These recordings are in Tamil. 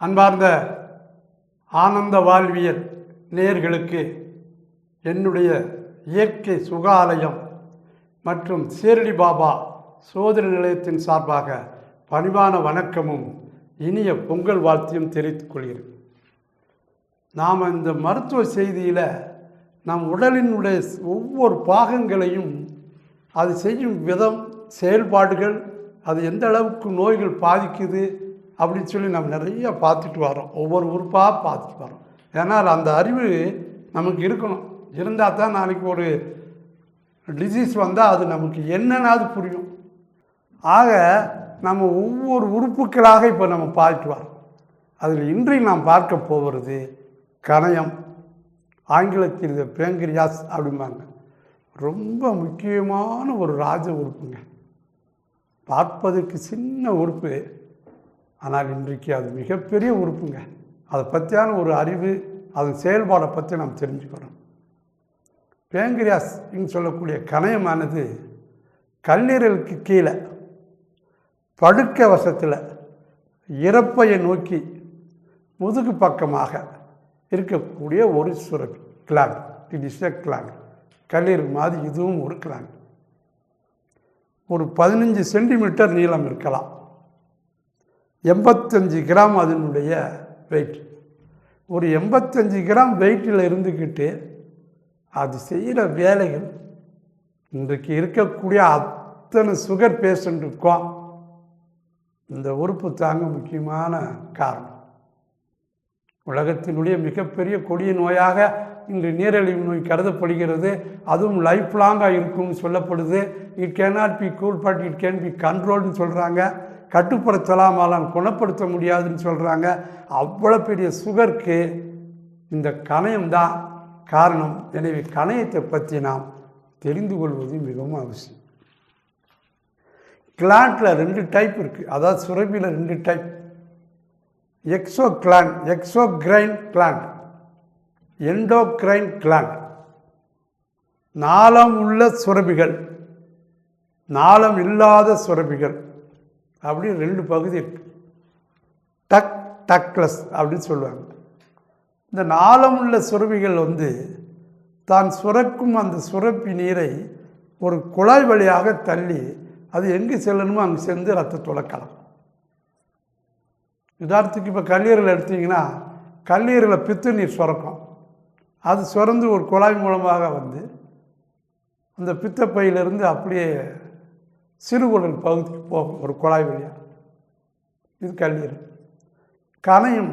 அன்பார்ந்த ஆனந்த வாழ்வியல் நேர்களுக்கு என்னுடைய இயற்கை சுகாலயம் மற்றும் சீரடி பாபா சோதனை நிலையத்தின் சார்பாக பணிவான வணக்கமும் இனிய பொங்கல் வாழ்த்தையும் தெரிவித்துக் கொள்கிறேன். நாம் இந்த மருத்துவ செய்தியில் நம் உடலினுடைய ஒவ்வொரு பாகங்களையும் அது செய்யும் விதம் செயல்பாடுகள் அது எந்த அளவுக்கு நோய்கள் பாதிக்குது அப்படின்னு சொல்லி நம்ம நிறைய பார்த்துட்டு வரோம் ஒவ்வொரு உறுப்பாக பார்த்துட்டு வரோம் ஏன்னால் அந்த அறிவு நமக்கு இருக்கணும். இருந்தால் தான் நாளைக்கு ஒரு டிசீஸ் வந்தால் அது நமக்கு என்னன்னாது புரியும். ஆக நம்ம ஒவ்வொரு உறுப்புகளாக இப்போ நம்ம பார்த்துட்டு வரோம் அதில் இன்றி நாம் பார்க்க போகிறது கணையம் ஆங்கிலத்தில் இது பேங்கிரியாஸ் அப்படிம்பாங்க. ரொம்ப முக்கியமான ஒரு ராஜ உறுப்புங்க. பார்ப்பதற்கு சின்ன உறுப்பு. ஆனால் இன்றைக்கு அது மிகப்பெரிய உறுப்புங்க. அதை பற்றியான ஒரு அறிவு அதன் செயல்பாடை பற்றி நாம் தெரிஞ்சுக்கிறோம் பேங்கிரியாஸ் சொல்லக்கூடிய கணையமானது கல்லீரலுக்கு கீழே படுக்க வசத்தில் இறப்பையை நோக்கி முதுகு பக்கமாக இருக்கக்கூடிய ஒரு Surabhi gland it is a gland கல்லீர் மாதிரி இதுவும் ஒரு கிளாண்ட் ஒரு பதினஞ்சு சென்டிமீட்டர் நீளம் இருக்கலாம். எண்பத்தஞ்சு கிராம் அதனுடைய வெயிட் ஒரு எண்பத்தஞ்சு கிராம் வெயிட்டில் இருந்துக்கிட்டு அது செய்கிற வேலைகள் இன்றைக்கு இருக்கக்கூடிய அத்தனை சுகர் பேஷண்ட்டுக்கும் இந்த உறுப்பு தாங்க முக்கியமான காரணம். உலகத்தினுடைய மிகப்பெரிய கொடிய நோயாக இன்று நீரிழிவு நோய் கருதப்படுகிறது. அதுவும் லைஃப் லாங்காக இருக்கும்னு சொல்லப்படுது. It can not be cool but it can be கண்ட்ரோல்னு சொல்கிறாங்க கட்டுப்படுத்தலாமாலாம் குணப்படுத்த முடியாதுன்னு சொல்கிறாங்க அவ்வளோ பெரிய சுகருக்கு இந்த கணையம் தான் காரணம். எனவே கணையத்தை பற்றி நாம் தெரிந்து கொள்வது மிகவும் அவசியம். கிளாண்டில் ரெண்டு டைப் இருக்குது அதாவது சுரபியில் ரெண்டு type exo gland exocrine gland endocrine gland நாளம் உள்ள சுரபிகள் நாளம் இல்லாத சுரபிகள் அப்படி ரெண்டு பகுதி இருக்கு. டக் டக்லஸ் அப்படின்னு சொல்லுவாங்க. இந்த நாளம் உள்ள சுரபிகள் வந்து தான் சுரக்கும் அந்த சுரப்பி நீரை ஒரு குழாய் வழியாக தள்ளி அது எங்கே செல்லணுமோ அங்கே சென்று ரத்த துளக்கலாம். உதாரணத்துக்கு இப்போ கல்லீரல் எடுத்தீங்கன்னா கல்லீரலில் பித்து நீர் சுரக்கும். அது சுரந்து ஒரு குழாய் மூலமாக வந்து அந்த பித்தப்பையிலிருந்து அப்படியே சிறுகுடல் பகுதிக்கு போகும் ஒரு குழாய் வழியாக இது கல்லீரல். கணையம்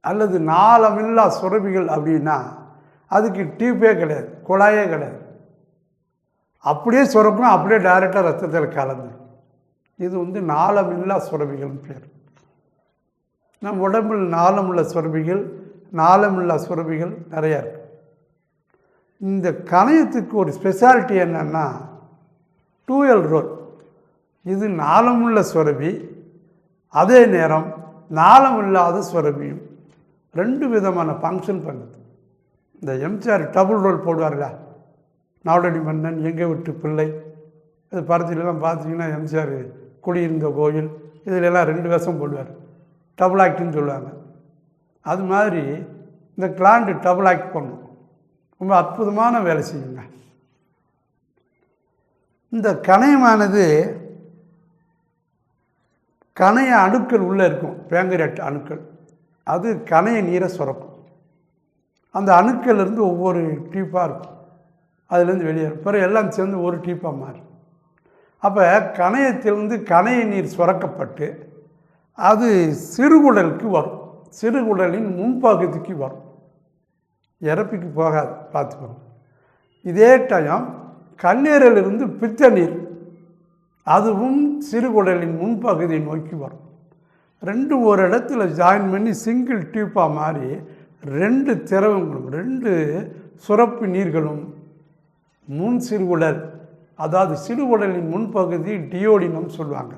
அல்லது நாளமில்லா சுரபிகள் அப்படின்னா அதுக்கு டியூப்பே கிடையாது குழாயே கிடையாது. அப்படியே சுரக்கணும் அப்படியே டைரெக்டாக ரத்தத்தில் கலந்து. இது வந்து நாளமில்லா சுரபிகள்னு பேர். நம் உடம்பில் நாளமுள்ள சுரபிகள் நாளமில்லா சுரபிகள் நிறையா இருக்கு. இந்த கணையத்துக்கு ஒரு ஸ்பெஷாலிட்டி என்னென்னா டூயல் ரோல். இது நாளமுள்ள சுரபி அதே நேரம் நாளம் இல்லாத சுரபியும் ரெண்டு விதமான ஃபங்க்ஷன் பண்ணுது. இந்த எம்ஜிஆர் டபுள் ரோல் போடுவார்களா நாடோடி மன்னன் எங்கே விட்டு பிள்ளை இது படத்துலலாம் பார்த்தீங்கன்னா எம்ஜிஆர் குடியிருந்த கோயில் இதிலெல்லாம் ரெண்டு வேஷம் போடுவார். டபுள் ஆக்ட்னு சொல்லுவாங்க. அது மாதிரி இந்த கிளாண்டு டபுள் ஆக்ட் பண்ணும். ரொம்ப அற்புதமான வேலை செய்யுங்க. இந்த கணையமானது கணைய அணுக்கள் உள்ளே இருக்கும் பேங்கரேட் அணுக்கள். அது கணைய நீரை சுரக்கும். அந்த அணுக்கள்லேருந்து ஒவ்வொரு டீப்பாக இருக்கும். அதுலேருந்து வெளியேறும் பிறகு எல்லாம் சேர்ந்து ஒரு டீப்பாக மாறும். அப்போ கணையத்திலிருந்து கணைய நீர் சுரக்கப்பட்டு அது சிறுகுடலுக்கு வரும். சிறுகுடலின் முன்பகுதிக்கு வரும். இறப்பிக்கு போகாது பார்த்துக்கோங்க இதே டைம் கண்ணீரிலிருந்து பித்த நீர் அதுவும் சிறுகுடலின் முன்பகுதியை நோக்கி வரும். ரெண்டு ஒரு இடத்துல ஜாயின் பண்ணி சிங்கிள் டியூப்பாக மாறி ரெண்டு திரவங்களும் ரெண்டு சுரப்பு நீர்களும் முன் சிறுகுடல் அதாவது சிறுகுடலின் முன்பகுதி டியோடினம் சொல்லுவாங்க.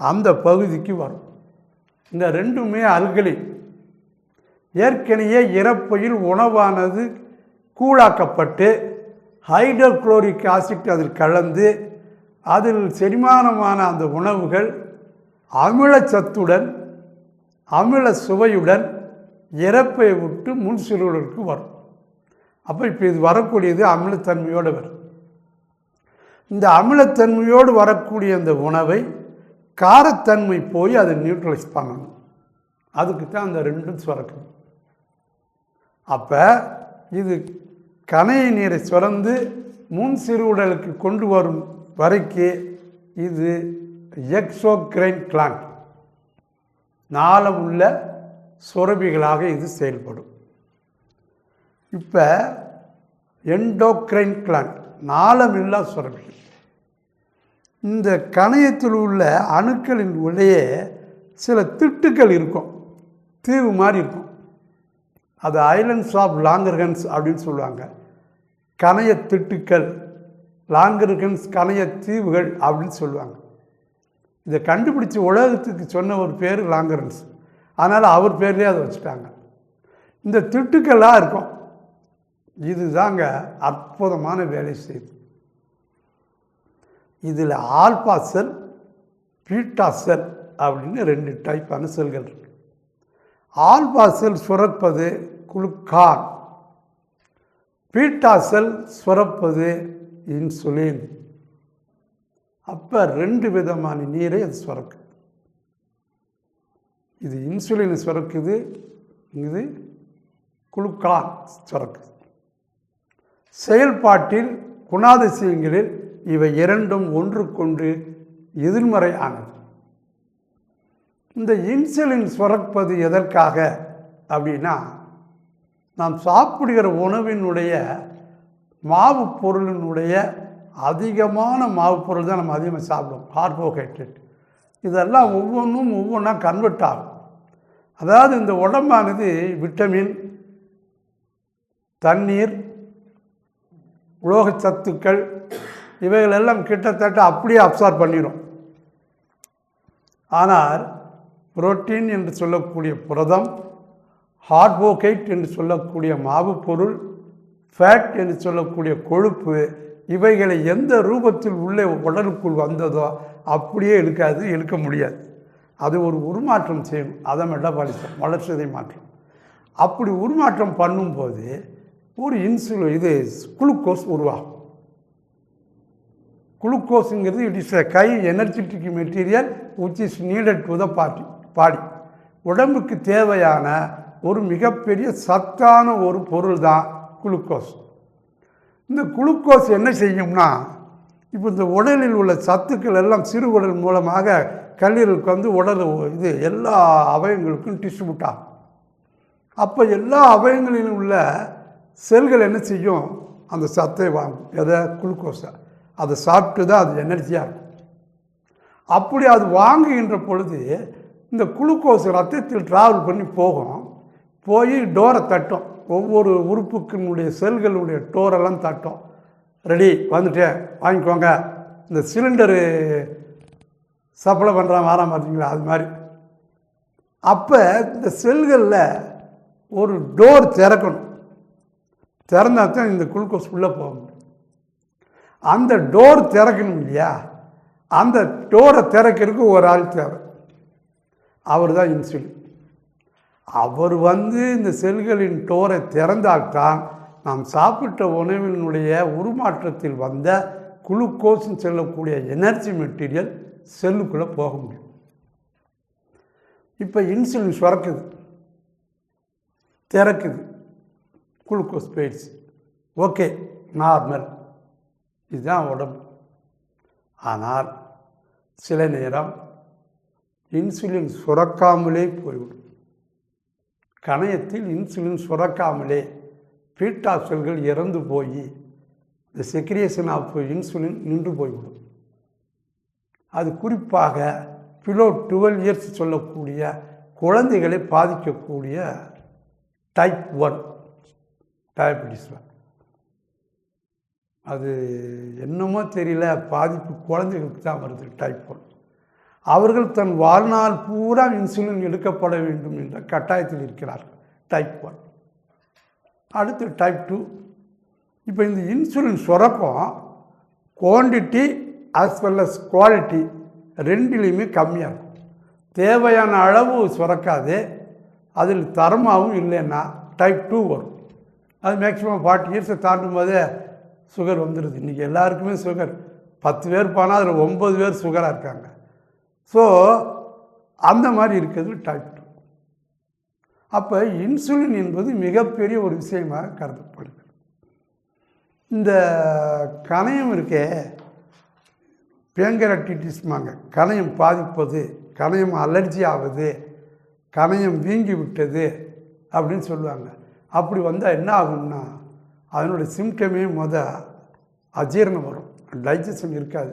அந்த பகுதிக்கு வரும். இந்த ரெண்டுமே அல்கலி. ஏற்கனவே இறப்பையில் உணவானது கூழாக்கப்பட்டு ஹைட்ரோக்ளோரிக் ஆசிட் அதில் கலந்து அதில் செரிமானமான அந்த உணவுகள் அமிலச்சத்துடன் அமில சுவையுடன் இறப்பை விட்டு முன் சிறுவர்களுக்கு வரும். அப்போ இப்போ இது வரக்கூடியது அமிலத்தன்மையோடு வரும். இந்த அமிலத்தன்மையோடு வரக்கூடிய அந்த உணவை காரத்தன்மை போய் அதை நியூட்ரலைஸ் பண்ணணும். அதுக்கு தான் அந்த ரெண்டும் சுரக்கும். அப்போ இது கணைய நீரை சுரந்து முன் சிறுவுடலுக்கு கொண்டு வரும் வரைக்கு இது எக்ஸோக்ரைன் கிளாண்ட் நாளம் உள்ள சுரபிகளாக இது செயல்படும். இப்போ எண்டோக்ரைன் கிளாண்ட் நாளமில்லா சுரபிகள். இந்த கணையத்தில் உள்ள அணுக்களின் உள்ளே சில திட்டுக்கள் இருக்கும். தீவு மாதிரி இருக்கும். அது ஐலண்ட்ஸ் ஆஃப் லாங்கர்கன்ஸ் அப்படின்னு சொல்லுவாங்க. கணைய திட்டுக்கள் லாங்கர்கன்ஸ் கணைய தீவுகள் அப்படின்னு சொல்லுவாங்க. இதை கண்டுபிடிச்ச உலகத்துக்கு சொன்ன ஒரு பேர் லாங்கரன்ஸ். அதனால் அவர் பேர்லேயே அதை வச்சுட்டாங்க. இந்த திட்டுக்கள்லாம் இருக்கும். இதுதாங்க அற்புதமான வேலை செய்யுது இதில் ஆல்பா செல் பீட்டா செல் அப்படின்னு ரெண்டு டைப்பான செல்கள் இருக்கு. ஆல்பா செல் சுரப்பது குளுக்கான். பீட்டா செல் சுரப்பது இன்சுலின் அப்போ ரெண்டு விதமான நீரை அது சுரக்கு. இது இன்சுலின் சுரக்குது இது குளுக்கான் சுரக்குது செயல்பாட்டில் குணாதிசயங்களில் இவை இரண்டும் ஒன்றுக்கொன்று எதிர்மறை ஆனது இந்த இன்சுலின் சுரப்பது எதற்காக அப்படின்னா நாம் சாப்பிடுகிற உணவினுடைய மாவு பொருளினுடைய அதிகமான மாவு பொருள் தான் நம்ம அதிகமாக சாப்பிடுவோம். கார்போஹைட்ரேட் இதெல்லாம் ஒவ்வொன்றும் ஒவ்வொன்றா கன்வெர்ட் ஆகும். அதாவது இந்த உடம்பானது விட்டமின் தண்ணீர் உலோகச் சத்துக்கள் இவைகளெல்லாம் கிட்டத்தட்ட அப்படியே அப்சார்ப் பண்ணிடும் ஆனால் புரோட்டீன் என்று சொல்லக்கூடிய புரதம் ஹார்போகைட் என்று சொல்லக்கூடிய மாவு பொருள் ஃபேட் என்று சொல்லக்கூடிய கொழுப்பு இவைகளை எந்த ரூபத்தில் உள்ளே உடலுக்குள் வந்ததோ அப்படியே இழுக்காது இழுக்க முடியாது. அது ஒரு உருமாற்றம் செய்யும். அதை மெட்டபாலிசம் வளர்ச்சிதை மாற்றம். அப்படி உருமாற்றம் பண்ணும்போது ஒரு இன்சுலு இது குளுக்கோஸ் உருவாகும். குளுக்கோஸுங்கிறது it is a high energetic material which is needed to the body body உடம்புக்கு தேவையான ஒரு மிகப்பெரிய சத்தான ஒரு பொருள் தான் குளுக்கோஸ். இந்த குளுக்கோஸ் என்ன செய்யும்னா இப்போ இந்த உடலில் உள்ள சத்துக்கள் எல்லாம் சிறு உடல் மூலமாக கல்லீரலுக்கு வந்து உடல் இது எல்லா அவயங்களுக்கும் டிஸ்ட்ரிபியூட் ஆகும். அப்போ எல்லா அவயங்களிலும் உள்ள செல்கள் என்ன செய்யும்? அந்த சத்தை வாங்கும். எதை? குளுக்கோஸை. அதை சாப்பிட்டு தான் அது எனர்ஜியாக இருக்கும். அப்படி அது வாங்குகின்ற பொழுது இந்த குளுக்கோஸ் ரத்தத்தில் ட்ராவல் பண்ணி போகும். போய் டோரை தட்டும். ஒவ்வொரு உறுப்புக்கினுடைய செல்களுடைய டோரெல்லாம் தட்டும். ரெடி வந்துட்டேன் வாங்கிக்கோங்க. இந்த சிலிண்டரு சப்ளை பண்ணுறான் வரான் பார்த்தீங்களா அது மாதிரி. அப்போ இந்த செல்களில் ஒரு டோர் திறக்கணும். திறந்தா தான் இந்த குளுக்கோஸ் உள்ளே போக முடியும். அந்த டோர் திறக்கணும் இல்லையா? அந்த டோரை திறக்கிறதுக்கு ஒரு ஆள் தேவை. அவர் தான் இன்சுலின் அவர் வந்து இந்த செல்களின் டோரை திறந்தால்தான் நாம் சாப்பிட்ட உணவினுடைய உருமாற்றத்தில் வந்த குளுக்கோஸ்ன்னு செல்லக்கூடிய எனர்ஜி மெட்டீரியல் செல்லுக்குள்ளே போக முடியும். இப்போ இன்சுலின் சுரக்குது திறக்குது குளுக்கோஸ் போயிடுச்சு. ஓகே நார்மல் இதுதான் உடம்பு. ஆனால் சில நேரம் இன்சுலின் சுரக்காமலே போய்விடும். கணையத்தில் இன்சுலின் சுரக்காமலே பீட்டா செல்கள் இறந்து போய் இந்த செக்ரியேஷன் ஆஃப் இன்சுலின் நின்று போய்விடும். அது குறிப்பாக பிலோ டுவெல் இயர்ஸ் சொல்லக்கூடிய குழந்தைகளை பாதிக்கக்கூடிய டைப் ஒன் டயபெட்டிஸில் அது என்னமோ தெரியல பாதிப்பு குழந்தைகளுக்கு தான் வருது டைப் ஒன். அவர்கள் தன் வாழ்நாள் பூரா இன்சுலின் எடுக்கப்பட வேண்டும் என்ற கட்டாயத்தில் இருக்கிறார்கள். டைப் ஒன் அடுத்து டைப் டூ இப்போ இந்த insulin சுரக்கம் quantity as well as quality ரெண்டுலேயுமே கம்மியாக இருக்கும். தேவையான அளவு சுரக்காது. அதில் தரமாகவும் இல்லைன்னா டைப் டூ வரும். அது மேக்ஸிமம் ஃபார்ட்டி இயர்ஸை தாண்டும் போதே சுகர் வந்துடுது இன்றைக்கி எல்லாருக்குமே சுகர் பத்து பேர் போனால் அதில் ஒம்பது பேர் சுகராக இருக்காங்க. ஸோ அந்த மாதிரி இருக்கிறது டைப் டூ அப்போ இன்சுலின் என்பது மிகப்பெரிய ஒரு விஷயமாக கருதப்படுது இந்த கணையம் இருக்கே பேங்கரட்டிட்டிஸ்மாங்க கணையம் பாதிப்பது கணையம் அலர்ஜி ஆகுது கணையம் வீங்கி விட்டது அப்படின்னு சொல்லுவாங்க. அப்படி வந்தால் என்ன ஆகும்னா அதனுடைய சிம்டமே மொதல் அஜீரணம் வரும். டைஜஷன் இருக்காது.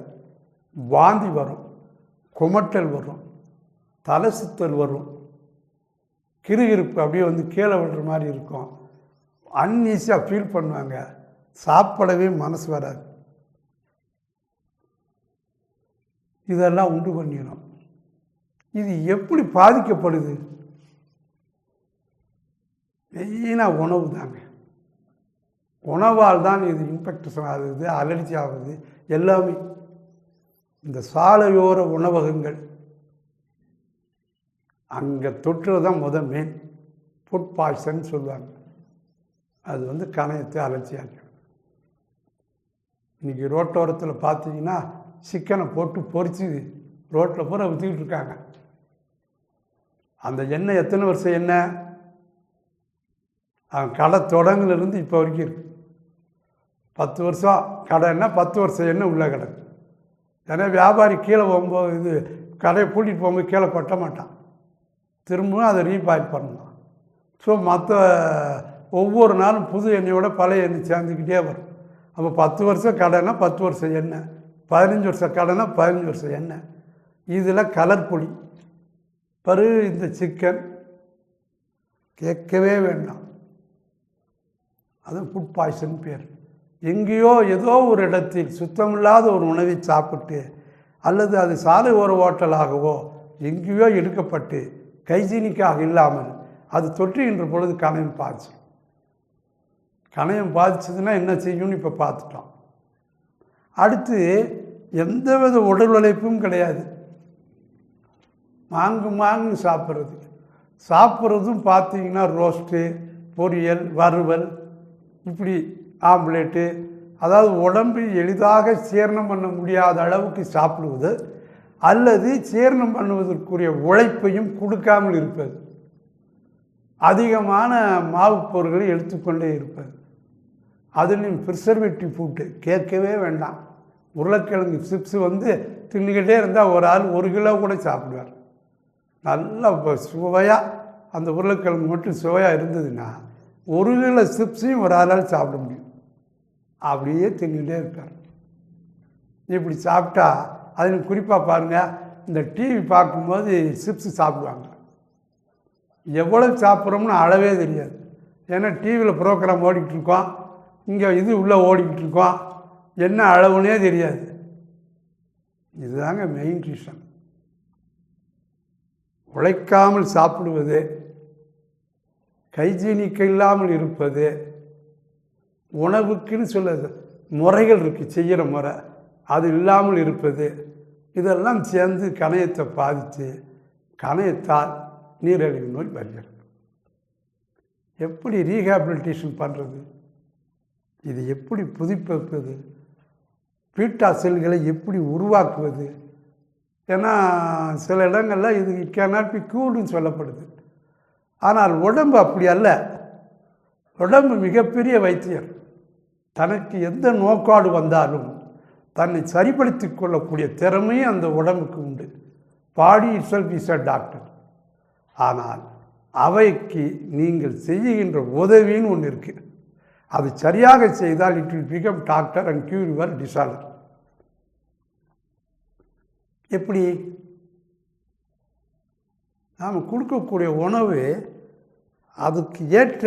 வாந்தி வரும். குமட்டல் வரும். தலை சுத்தல் வரும். கிருகிருப்பு அப்படியே வந்து கீழே விடுற மாதிரி இருக்கும். அன்ஈஸியாக ஃபீல் பண்ணுவாங்க. சாப்பிடவே மனசு வராது. இதெல்லாம் உண்டு பண்ணிடும் இது எப்படி பாதிக்கப்படுது? மெயினாக உணவு தாங்க. உணவால் தான் இது இன்ஃபெக்டேஷன் ஆகுது அலர்ஜி ஆகுது எல்லாமே இந்த சாலையோர உணவகங்கள் அங்கே தொற்று தான் முத மெயின் ஃபுட் பாய்சன் சொல்லுவாங்க. அது வந்து கணையத்தை அலட்சியாக்கும் இன்றைக்கி ரோட்டோரத்தில் பார்த்தீங்கன்னா சிக்கனை போட்டு பொறிச்சு ரோட்டில் பூரா விற்றுக்கிட்டு இருக்காங்க. அந்த எண்ணெய் எத்தனை வருஷம் எண்ணெய்? அவன் கடை தொடங்குலேருந்து இப்போ வரைக்கும் இருக்கு. பத்து வருஷம் கடைன்னா பத்து வருஷம் எண்ணெய் உள்ளே கிடக்கு. ஏன்னா வியாபாரி கீழே போகும்போது இது கடையை கூட்டிகிட்டு போகும்போது கீழே கொட்ட மாட்டான். திரும்பவும் அதை ரீபாயில் பண்ணலாம் ஸோ மற்ற ஒவ்வொரு நாளும் புது எண்ணெயோட பழைய எண்ணெய் சேர்ந்துக்கிட்டே வரும். அப்போ பத்து வருஷம் கடைனா பத்து வருஷம் எண்ணெய் பதினஞ்சு வருஷம் கடைனா பதினஞ்சு வருஷம் எண்ணெய். இதில் கலர் பொடி பரு இந்த சிக்கன் கேட்கவே வேண்டாம். அது ஃபுட் பாய்சன் பேர். எங்கேயோ ஏதோ ஒரு இடத்தில் சுத்தமில்லாத ஒரு உணவை சாப்பிட்டு அல்லது அது சாலை ஓர ஓட்டலாகவோ எங்கேயோ எடுக்கப்பட்டு கைஜீனிக்காக இல்லாமல் அது தொற்றுகின்ற பொழுது கணையம் பாதிச்சு கணையம் பாதிச்சதுன்னா என்ன செய்யும்னு இப்போ பார்த்துட்டோம். அடுத்து எந்தவித உடல் உழைப்பும் கிடையாது. மாங்கு மாங்கு சாப்பிட்றது. சாப்பிட்றதும் பார்த்தீங்கன்னா ரோஸ்ட்டு பொரியல் வறுவல் இப்படி ஆம்லேட்டு அதாவது உடம்பு எளிதாக சீரணம் பண்ண முடியாத அளவுக்கு சாப்பிடுவது அல்லது சீரணம் பண்ணுவதற்குரிய உழைப்பையும் கொடுக்காமல் இருப்பது. அதிகமான மாவு பொருட்களை எடுத்துக்கொண்டே இருப்பது. அதுலேயும் ப்ரிசர்வேட்டிவ் ஃபுட்டு கேட்கவே வேண்டாம். உருளைக்கிழங்கு சிப்ஸ் வந்து தின்னுக்கிட்டே இருந்தால் ஒரு ஆள் ஒரு கிலோ கூட சாப்பிடுவார். நல்லா சுவையாக அந்த உருளைக்கிழங்கு மட்டும் சுவையாக இருந்ததுன்னா ஒரு கிலோ சிப்ஸையும் ஒரு ஆளால் சாப்பிட முடியும். அப்படியே தின்னுட்டே இருக்கார். இப்படி சாப்பிட்டா அதில் குறிப்பாக பாருங்கள் இந்த டிவி பார்க்கும்போது சிப்ஸ் சாப்பிடுவாங்க. எவ்வளோ சாப்பிட்றோம்னு அளவே தெரியாது. ஏன்னா டிவியில் ப்ரோக்ராம் ஓடிக்கிட்டு இருக்கோம். இங்கே இது உள்ளே ஓடிக்கிட்டு இருக்கோம். என்ன அளவுனே தெரியாது. இதுதாங்க மெயின் ரீசன் உழைக்காமல் சாப்பிடுவது கைஜீனிக்க இல்லாமல் இருப்பது உணவுக்குன்னு சொல்ல முறைகள் இருக்குது செய்கிற முறை. அது இல்லாமல் இருப்பது. இதெல்லாம் சேர்ந்து கணையத்தை பாதித்து கணையத்தால் நீரிழிவு நோய் வருகிறது எப்படி ரீஹாபிலிட்டேஷன் பண்ணுறது இது எப்படி புதுப்பிப்பது? பீட்டா செல்களை எப்படி உருவாக்குவது? ஏன்னா சில இடங்களில் இது கேனாட் பி கூடுன்னு சொல்லப்படுது. ஆனால் உடம்பு அப்படி அல்ல. உடம்பு மிகப்பெரிய வைத்தியர். தனக்கு எந்த நோக்காடு வந்தாலும் தன்னை சரிப்படுத்தி கொள்ளக்கூடிய திறமையும் அந்த உடம்புக்கு உண்டு. Body itself is a doctor ஆனால் அவைக்கு நீங்கள் செய்கின்ற உதவின்னு ஒன்று இருக்குது அது சரியாக செய்தால் it will become doctor and cure your disorder எப்படி? நாம் கொடுக்கக்கூடிய உணவு அதுக்கு ஏற்ற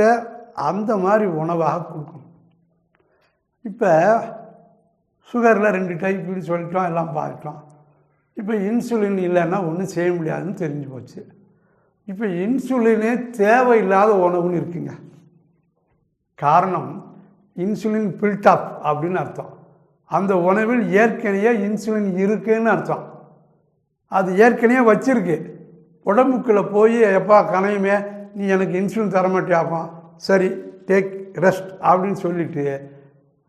அந்த மாதிரி உணவாக கொடுக்கணும். இப்போ சுகரில் ரெண்டு டைப்புன்னு சொல்லிட்டோம் எல்லாம் பார்த்துட்டோம் இப்போ இன்சுலின் இல்லைன்னா ஒன்றும் செய்ய முடியாதுன்னு தெரிஞ்சு போச்சு. இப்போ இன்சுலினே தேவையில்லாத உணவுன்னு இருக்குங்க. காரணம் இன்சுலின் பில்டாப் அப்படின்னு அர்த்தம். அந்த உணவில் ஏற்கனவே இன்சுலின் இருக்குன்னு அர்த்தம். அது ஏற்கனவே வச்சிருக்கு. உடம்புக்குள்ளே போய் எப்பா கனையுமே நீ எனக்கு இன்சுலின் தர மாட்டியாப்பா சரி டேக் ரெஸ்ட் அப்படின்னு சொல்லிட்டு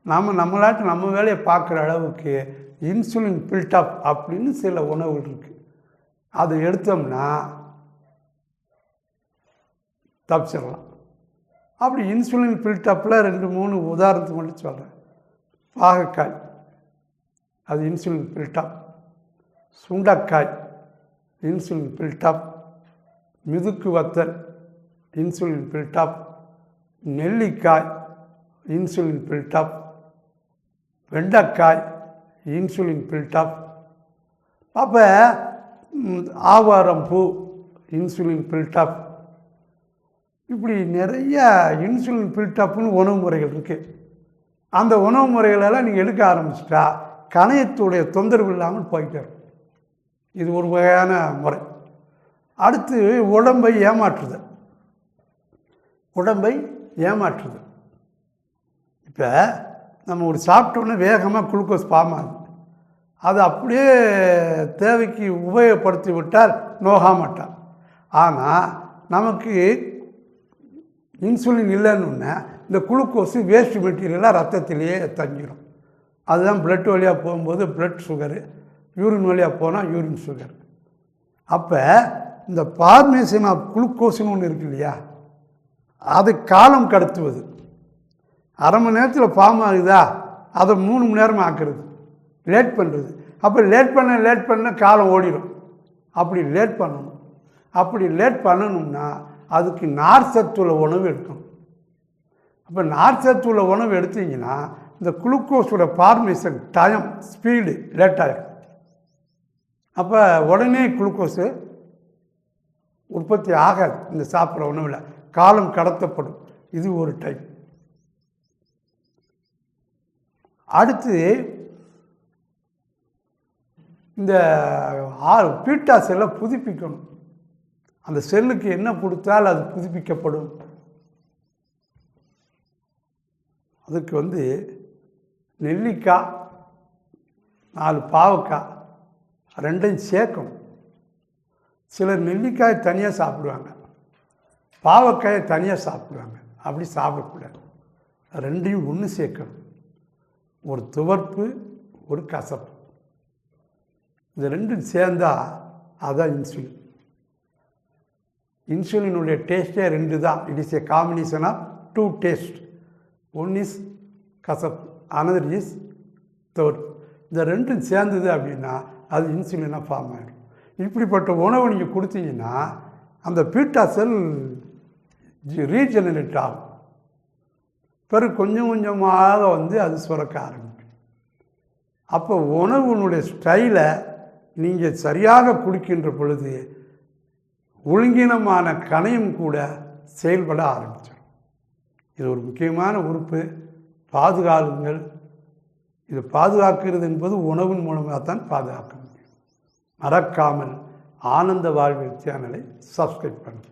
நாம் நம்மளாட்டு நம்ம வேலையை பார்க்குற அளவுக்கு இன்சுலின் பில்டப் அப்படின்னு சில உணவுகள் இருக்குது அதை எடுத்தோம்னா தப்பிச்சிடலாம். அப்படி இன்சுலின் பில்டப்பில் ரெண்டு மூணு உதாரணத்துக்கு மட்டும் சொல்கிறேன் பாகக்காய் அது இன்சுலின் பில்டப் சுண்டக்காய் இன்சுலின் பில்டப் மிதுக்கு வத்தல் இன்சுலின் பில்டப் நெல்லிக்காய் இன்சுலின் பில்டப் வெண்டைக்காய் இன்சுலின் பில்டப். அப்போ ஆவாரம் பூ இன்சுலின் பில்டப். இப்படி நிறைய இன்சுலின் பில்டப்னு உணவு முறைகள் இருக்குது அந்த உணவு முறைகளெல்லாம் நீங்கள் எடுக்க ஆரம்பிச்சிட்டா கணையத்துடைய தொந்தரவு இல்லாமல் போயிட்டு வரும் இது ஒரு வகையான முறை. அடுத்து உடம்பை ஏமாற்றுதல். உடம்பை ஏமாற்றுது. இப்போ நம்ம ஒரு சாப்பிட்டோன்னே வேகமாக குளுக்கோஸ் ஃபார்ம் ஆகுது. அது அப்படியே தேவைக்கு உபயோகப்படுத்தி விட்டால் நோக மாட்டான் ஆனால் நமக்கு இன்சுலின் இல்லைன்னு இந்த குளுக்கோஸு வேஸ்ட் மெட்டீரியலாக ரத்தத்திலேயே தங்கிடும் அதுதான் பிளட் வழியாக போகும்போது பிளட் சுகரு யூரின் வழியாக போனால் யூரின் சுகர் அப்போ இந்த பார்மேஷன் ஆஃப் குளுக்கோஸ்னு ஒன்று இருக்கு இல்லையா? அது காலம் கடத்துவது. அரை மணி நேரத்தில் ஃபார்ம் ஆகுதா? அதை மூணு மணி நேரம் ஆக்குறது. லேட் பண்ணுறது அப்போ லேட் பண்ண லேட் பண்ண காலம் ஓடிடும் அப்படி லேட் பண்ணணும். அப்படி லேட் பண்ணணும்னா அதுக்கு நார் சத்துள்ள உணவு எடுக்கணும். அப்போ நார் சத்துள்ள உணவு எடுத்தீங்கன்னா இந்த குளுக்கோஸோட ஃபார்மேஷன் டைம் ஸ்பீடு லேட் ஆகிடும் அப்போ உடனே குளுக்கோஸு உற்பத்தி ஆகாது. இந்த சாப்பிட்ற உணவில். காலம் கடத்தப்படும். இது ஒரு டைப் அடுத்து இந்த ஆறு பீட்டா செல்லை புதுப்பிக்கணும். அந்த செல்லுக்கு என்ன கொடுத்தால் அது புதுப்பிக்கப்படும். அதுக்கு வந்து நெல்லிக்காய் நாலு பாவக்காய் ரெண்டையும் சேர்க்கணும். சிலர் நெல்லிக்காய் தனியாக சாப்பிடுவாங்க. பாவக்காயை தனியாக சாப்பிடுவாங்க. அப்படி சாப்பிடக்கூடாது. ரெண்டையும் ஒன்று சேர்க்கணும். ஒரு துவர்ப்பு ஒரு கசப்பு. இது ரெண்டும் சேர்ந்தால் அதுதான் இன்சுலின். இன்சுலினுடைய டேஸ்ட்டே ரெண்டு தான் it is a combination of two taste one is கசப்பு அனதர் இஸ் துவர்ப்பு. இந்த ரெண்டும் சேர்ந்தது அப்படின்னா அது இன்சுலினாக ஃபார்ம் ஆகிடும் இப்படிப்பட்ட உணவை நீங்கள் கொடுத்தீங்கன்னா அந்த பீட்டா செல் ரீஜெனரேட் ஆகும். பிறகு கொஞ்சம் கொஞ்சமாக வந்து அது சுரக்க ஆரம்பிக்கும். அப்போ உணவுனுடைய ஸ்டைலை நீங்கள் சரியாக குடிக்கின்ற பொழுது ஒழுங்கினமான கணையும் கூட செயல்பட ஆரம்பிச்சிடும். இது ஒரு முக்கியமான உறுப்பு. பாதுகாலுங்கள் இது பாதுகாக்கிறது என்பது உணவின் மூலமாக தான் பாதுகாக்க முடியும். மறக்காமல் ஆனந்த வாழ்வில் சேனலை சப்ஸ்கிரைப் பண்ணுங்கள்